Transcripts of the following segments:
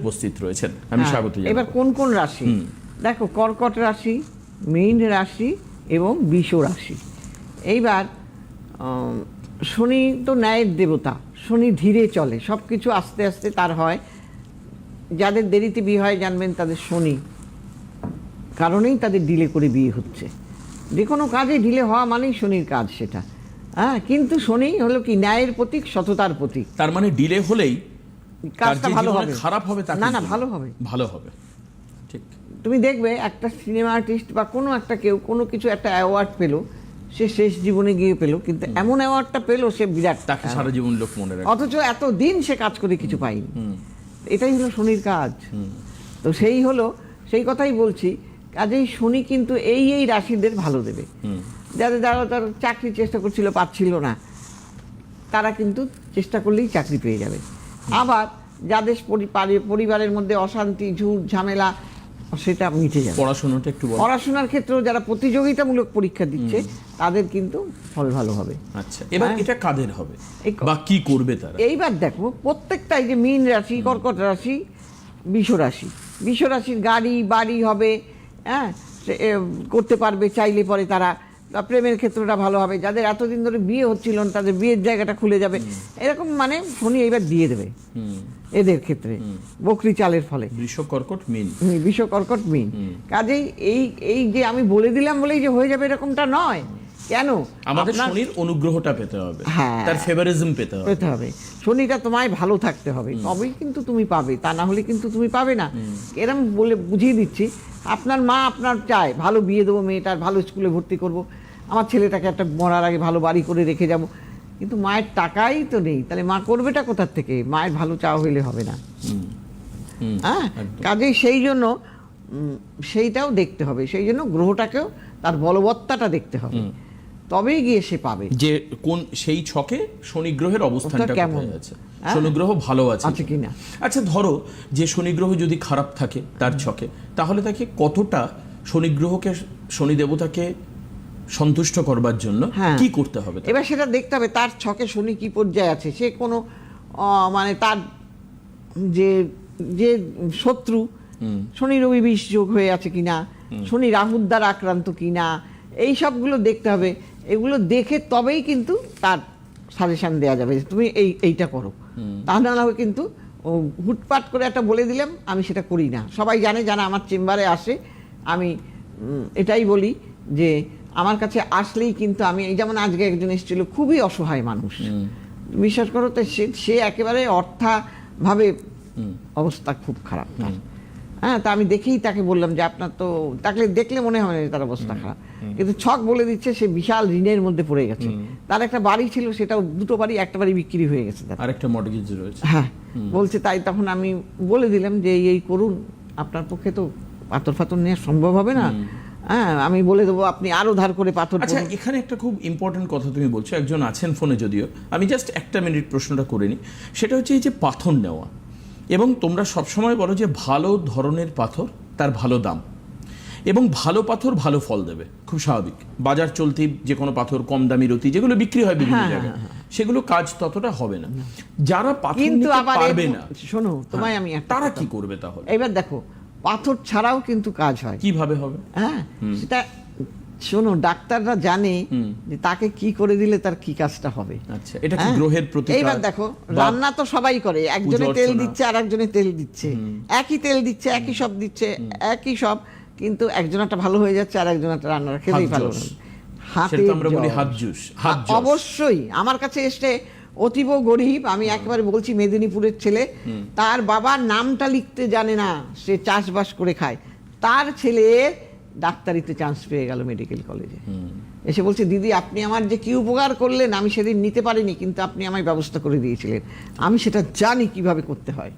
উপস্থিত রয়েছেন। আমি হ্যাঁ, স্বাগত এবার কোন কোন রাশি? দেখো কর্কট রাশি মীন রাশি এবং বিষ রাশি। এইবার শনি তো ন্যায়ের দেবতা শনি ধীরে চলে সব কিছু আস্তে আস্তে তার হয়। যাদের দেরিতে বিয়ে হয় জানবেন তাদের শনি কারণেই তাদের ডিলে করে বিয়ে হচ্ছে। যে কোনো কাজে ডিলে হওয়া মানেই শনির কাজ সেটা। হ্যাঁ কিন্তু শনি হলো কি ন্যায়ের প্রতীক সততার প্রতীক। তার মানে ডিলে হলেই কাজটা ভালো হবে। খারাপ হবে না না ভালো হবে। ভালো হবে। ঠিক। তুমি দেখবে একটা সিনেমা আর্টিস্ট বা কোনো একটা কেউ কোনো কিছু একটা অ্যাওয়ার্ড পেল সে শেষ জীবনে গিয়ে পেল কিন্তু এমন অ্যাওয়ার্ডটা পেল সে বিরাট তাকে সারা জীবন লোক মনে রাখবে অথচ এত দিন সে কাজ করে কিছু পায়নি। এটাই হলো শনির কাজ। তো সেই হলো সেই কথাই বলছি কাজেই শনি কিন্তু এই এই রাশিদের ভালো দেবে। যাদের যারা তার চাকরি চেষ্টা করছিল পাচ্ছিল না তারা কিন্তু চেষ্টা করলেই চাকরি পেয়ে যাবে। আবার যাদের পরি- পরিবারের মধ্যে অশান্তি ঝুট ঝামেলা সেটা মিটে যাবে। পড়াশোনাটা একটু পড়াশোনার ক্ষেত্রেও যারা প্রতিযোগিতামূলক পরীক্ষা দিচ্ছে তাদের কিন্তু ফল ভালো হবে। আচ্ছা এবার হ্যাঁ। এটা কাদের হবে? বা কি করবে তারা? এইবার দেখো প্রত্যেকটাই যে মীন রাশি কর্কট রাশি বিষ রাশি। বিষ রাশির গাড়ি বাড়ি হবে হ্যাঁ করতে পারবে চাইলে পরে তারা বা প্রেমের ক্ষেত্রটা ভালো হবে যাদের এতদিন ধরে বিয়ে হচ্ছিল না তাদের বিয়ের জায়গাটা খুলে যাবে। এরকম মানে শনি এইবার দিয়ে দেবে। এদের ক্ষেত্রে। বকরি চালের ফলে। বৃষ কর্কট মিন। বিষ কর্কট মিন। কাজেই এই এই যে আমি বলে দিলাম বলেই যে হয়ে যাবে এরকমটা নয়। কেন? আমাদের শনির অনুগ্রহটা পেতে হবে। হ্যাঁ। তার ফেভারিজম পেতে হবে। পেতে হবে। শনিটা তোমায় ভালো থাকতে হবে। তবেই কিন্তু তুমি পাবে। তা না হলে কিন্তু তুমি পাবে না। এরম বলে বুঝিয়ে দিচ্ছি আপনার মা আপনার চায় ভালো বিয়ে দেবো মেয়েটার ভালো স্কুলে ভর্তি করব। আমার ছেলেটাকে একটা মরার আগে ভালো বাড়ি করে রেখে যাব। কিন্তু মায়ের টাকাই তো নেই। তাহলে মা করবেটা কোথার থেকে? মায়ের ভালো চাওয়া হইলে হবে না। হ্যাঁ? কাজেই সেই জন্য সেইটাও দেখতে হবে। সেই জন্য গ্রহটাকেও তার বলবত্তাটা দেখতে হবে। তবেই গিয়ে সে পাবে। যে কোন সেই ছকে শনি গ্রহের অবস্থানটা কেমন? আছে? হ্যাঁ? শনি গ্রহ ভালো আছে। আছে কিনা? আচ্ছা ধরো যে শনি গ্রহ যদি খারাপ থাকে তার ছকে তাহলে তাকে কতটা শনি গ্রহকে শনি দেবতাকে সন্তুষ্ট করবার জন্য হ্যাঁ। কি করতে হবে এবার সেটা দেখতে হবে তার ছকে শনি কি পর্যায়ে আছে? সে কোনো মানে তার যে যে শত্রু শনি রবি বিষ যোগ হয়ে আছে কিনা? শনি রাহুর দ্বারা আক্রান্ত কিনা? এই সবগুলো দেখতে হবে। এগুলো দেখে তবেই কিন্তু তার সাজেশন দেওয়া যাবে যে তুমি এই এইটা করো। তা না হলে কিন্তু হুটপাট করে একটা বলে দিলাম আমি সেটা করি না। সবাই জানে জানা আমার চেম্বারে আসে আমি এটাই বলি যে আমার কাছে আসলেই কিন্তু আমি এই যেমন আজকে একজন এসেছিল খুবই অসহায় মানুষ। বিশ্বাস করো তো সে সে একেবারে অর্থাভাবে অবস্থা খুব খারাপ তার। হ্যাঁ তা আমি দেখেই তাকে বললাম যে আপনার তো তাকে দেখলে মনে হয় না তার অবস্থা খারাপ। কিন্তু ছক বলে দিচ্ছে সে বিশাল ঋণের মধ্যে পড়ে গেছে। তার একটা বাড়ি ছিল সেটাও দুটো বাড়ি একটা বাড়ি বিক্রি হয়ে গেছে তার। আরেকটা রয়েছে। হ্যাঁ বলছে তাই তখন আমি বলে দিলাম যে এই করুন আপনার পক্ষে তো পাথর ফাথর নেওয়া সম্ভব হবে না। হ্যাঁ আমি বলে দেবো আপনি আরও ধার করে পাথর আচ্ছা এখানে একটা খুব ইম্পর্টেন্ট কথা তুমি বলছো একজন আছেন ফোনে যদিও। আমি জাস্ট একটা মিনিট প্রশ্নটা করে নিই। সেটা হচ্ছে এই যে পাথর নেওয়া। এবং তোমরা সবসময় বলো যে ভালো ধরনের পাথর তার ভালো দাম। এবং ভালো পাথর ভালো ফল দেবে। খুব স্বাভাবিক। বাজার চলতি যে কোনো পাথর কম দামি রতি যেগুলো বিক্রি হয় বিভিন্ন হ্যাঁ, জায়গায় সেগুলো কাজ ততটা হবে না। যারা পাথর কিন্তু নিতে পারবে না শোনো তোমায় আমি তারা কি করবে তাহলে? এবার দেখো পাথর ছাড়াও কিন্তু কাজ হয়। কীভাবে হবে? হ্যাঁ সেটা শোনো ডাক্তাররা জানে যে তাকে কি করে দিলে তার কি কাজটা হবে। আচ্ছা এটা কি হ্যাঁ? গ্রহের প্রতি এইবার দেখো রান্না তো সবাই করে একজনে তেল দিচ্ছে আর একজনে তেল দিচ্ছে। একই তেল দিচ্ছে একই সব দিচ্ছে একই সব কিন্তু একজনটা ভালো হয়ে যাচ্ছে আর একজনটা রান্নার খেতেই ভালো আমরা বলি হাত জুস। অবশ্যই আমার কাছে এসে অতীব গরিব আমি একেবারে বলছি মেদিনীপুরের ছেলে তার বাবার নামটা লিখতে জানে না সে চাষবাস করে খায়। তার ছেলে ডাক্তারিতে চান্স পেয়ে গেল মেডিকেল কলেজে এসে বলছে দিদি আপনি আমার যে কি উপকার করলেন আমি সেদিন নিতে পারিনি কিন্তু আপনি আমায় ব্যবস্থা করে দিয়েছিলেন। আমি সেটা জানি কীভাবে করতে হয়।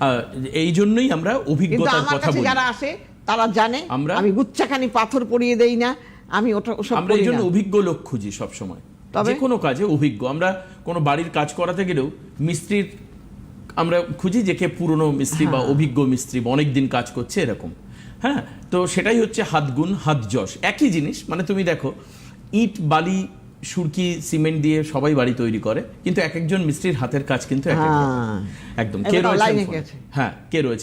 আহ, এই জন্যই আমরা অভিজ্ঞতার কথা বলি। যারা আসে তারা জানে আমরা- আমি গুচ্ছাখানি পাথর পরিয়ে দেই না আমি ওটা ওসব আমরা এই জন্য অভিজ্ঞ লোক খুঁজি সব সময় তবে? যে কোনো কাজে অভিজ্ঞ। আমরা কোনো বাড়ির কাজ করাতে গেলেও মিস্ত্রির আমরা খুঁজি যে কে পুরনো মিস্ত্রি বা অভিজ্ঞ মিস্ত্রি বা অনেকদিন কাজ করছে এরকম। হ্যাঁ তো সেটাই হচ্ছে হাত গুণ হাত যশ। একই জিনিস মানে তুমি দেখো ইট বালি সুরকি সিমেন্ট দিয়ে সবাই বাড়ি তৈরি করে কিন্তু এক একজন মিস্ত্রির হাতের কাজ কিন্তু। হ্যাঁ। একদম। কে আছে? হ্যাঁ কে রয়েছেন